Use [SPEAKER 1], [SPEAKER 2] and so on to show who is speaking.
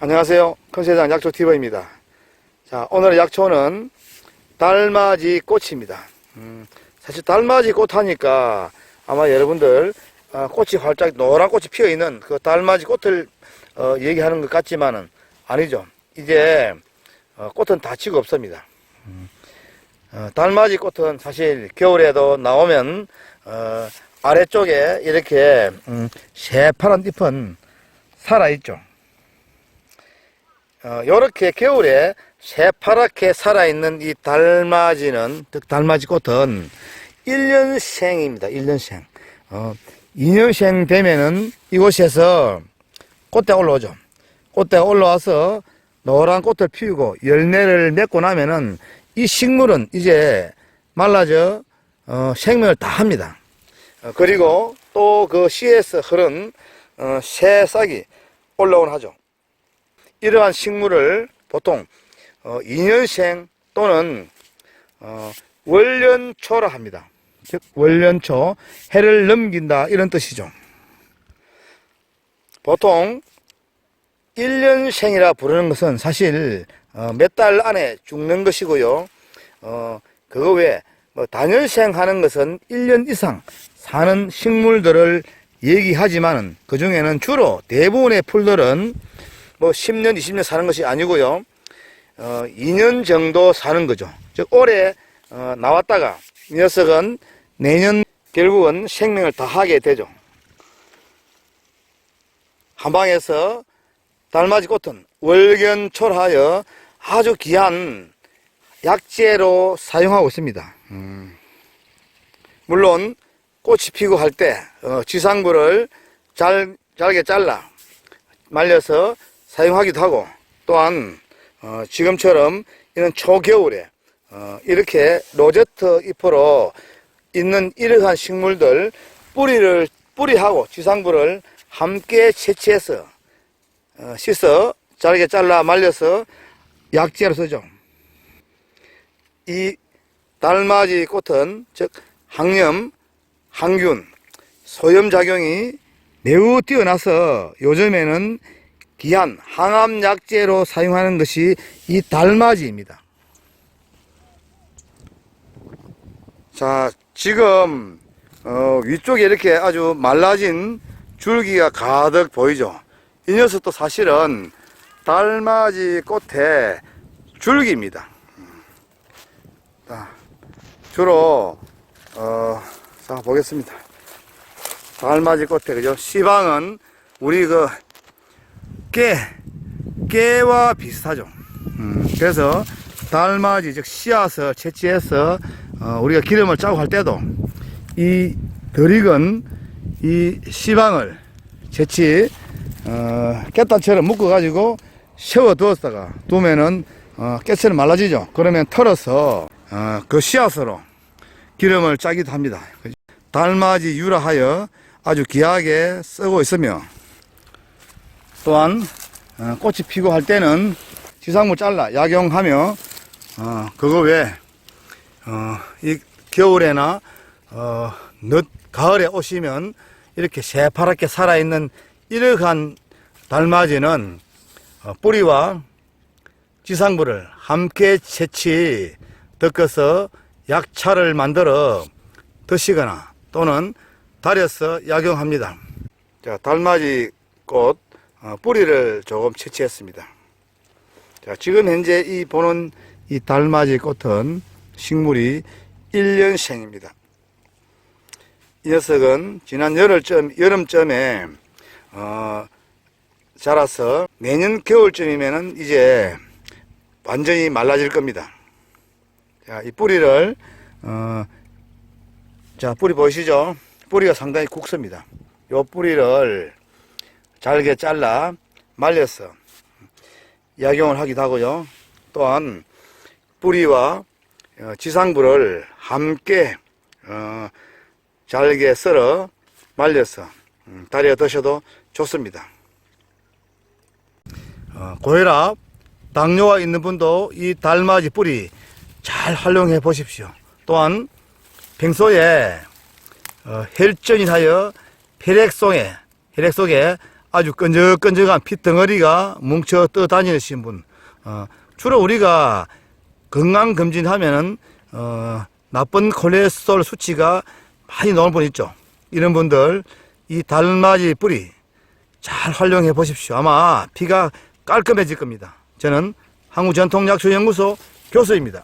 [SPEAKER 1] 안녕하세요. 컨세장 약초티버입니다. 자, 오늘의 약초는 달맞이 꽃입니다. 음, 사실 달맞이 꽃 하니까 아마 여러분들 아, 꽃이 활짝 노란 꽃이 피어 있는 그 달맞이 꽃을 어, 얘기하는 것 같지만은 아니죠. 이제 어, 꽃은 다 치고 없습니다. 음, 어, 달맞이 꽃은 사실 겨울에도 나오면 어, 아래쪽에 이렇게 음, 새파란 잎은 살아있죠. 어, 요렇게 겨울에 새파랗게 살아있는 이 달맞이는, 즉 달맞이 꽃은 1년생입니다. 1년생. 어, 2년생 되면은 이곳에서 꽃대가 올라오죠. 꽃대가 올라와서 노란 꽃을 피우고 열매를 맺고 나면은 이 식물은 이제 말라져 어, 생명을 다 합니다. 어, 그리고 또 그 씨에서 흐른 어, 새싹이 올라오곤 하죠. 이러한 식물을 보통 어, 2년생 또는 어, 월년초라 합니다. 즉 월년초 해를 넘긴다 이런 뜻이죠. 보통 1년생이라 부르는 것은 사실 어, 몇달 안에 죽는 것이고요. 어, 그거 외에 뭐 단연생 하는 것은 1년 이상 사는 식물들을 얘기하지만은 그 중에는 주로 대부분의 풀들은 뭐 10년, 20년 사는 것이 아니고요. 어, 2년 정도 사는 거죠. 즉, 올해, 어, 나왔다가 이 녀석은 내년 결국은 생명을 다하게 되죠. 한방에서 달맞이 꽃은 월견초하여 아주 귀한 약재로 사용하고 있습니다. 음. 물론 꽃이 피고 할때 어, 지상부를 잘 잘게 잘라 말려서 사용하기도 하고 또한 어, 지금처럼 이런 초겨울에 어, 이렇게 로제트 잎으로 있는 이러한 식물들 뿌리를 뿌리하고 지상부를 함께 채취해서 어, 씻어 잘게 잘라 말려서 약재로 쓰죠. 이 달맞이 꽃은 즉 항염, 항균, 소염 작용이 매우 뛰어나서 요즘에는 귀한 항암 약재로 사용하는 것이 이 달맞이입니다. 자, 지금 어, 위쪽에 이렇게 아주 말라진 줄기가 가득 보이죠. 이 녀석도 사실은 달맞이 꽃의 줄기입니다. 자, 주로 어, 자 보겠습니다. 달맞이 꽃에 그죠? 시방은 우리 그 깨, 깨와 비슷하죠. 음, 그래서 달맞이 즉 씨앗을 채취해서 어, 우리가 기름을 짜고 할 때도 이 덜 익은 이 시방을 채취 어, 깻단처럼 묶어가지고 세워 두었다가 두면은 어, 깨처럼 말라지죠. 그러면 털어서 어, 그 씨앗으로 기름을 짜기도 합니다. 달맞이 유라하여 아주 귀하게 쓰고 있으며 또한 어, 꽃이 피고 할 때는 지상물 잘라 약용하며 어, 그거 외에 어, 이 겨울에나 어, 늦 가을에 오시면 이렇게 새파랗게 살아있는 이러한 달맞이는 어, 뿌리와 지상부를 함께 채취 덮어서 약차를 만들어 드시거나 또는 달여서 약용합니다. 자, 달맞이 꽃 어, 뿌리를 조금 채취했습니다. 자, 지금 현재 이 보는 이 달맞이 꽃은 식물이 1년생입니다. 이 녀석은 지난 여름쯤, 여름쯤에 어, 자라서 내년 겨울쯤이면은 이제 완전히 말라질 겁니다. 자, 이 뿌리를 어, 자 뿌리 보이시죠? 뿌리가 상당히 굵습니다. 요 뿌리를 잘게 잘라 말려서 약용을 하기도 하고요. 또한 뿌리와 어, 지상부를 함께 어, 잘게 썰어 말려서 음, 달여 드셔도 좋습니다. 어, 고혈압, 당뇨가 있는 분도 이 달맞이 뿌리 잘 활용해 보십시오. 또한 평소에 어, 혈전이하여 혈액 속에 혈액 속에 아주 끈적끈적한 핏덩어리가 뭉쳐 떠다니신 분, 어, 주로 우리가 건강검진 하면은, 어, 나쁜 콜레스테롤 수치가 많이 나올 분 있죠. 이런 분들, 이 달맞이 뿌리 잘 활용해 보십시오. 아마 피가 깔끔해질 겁니다. 저는 한국전통약초연구소 교수입니다.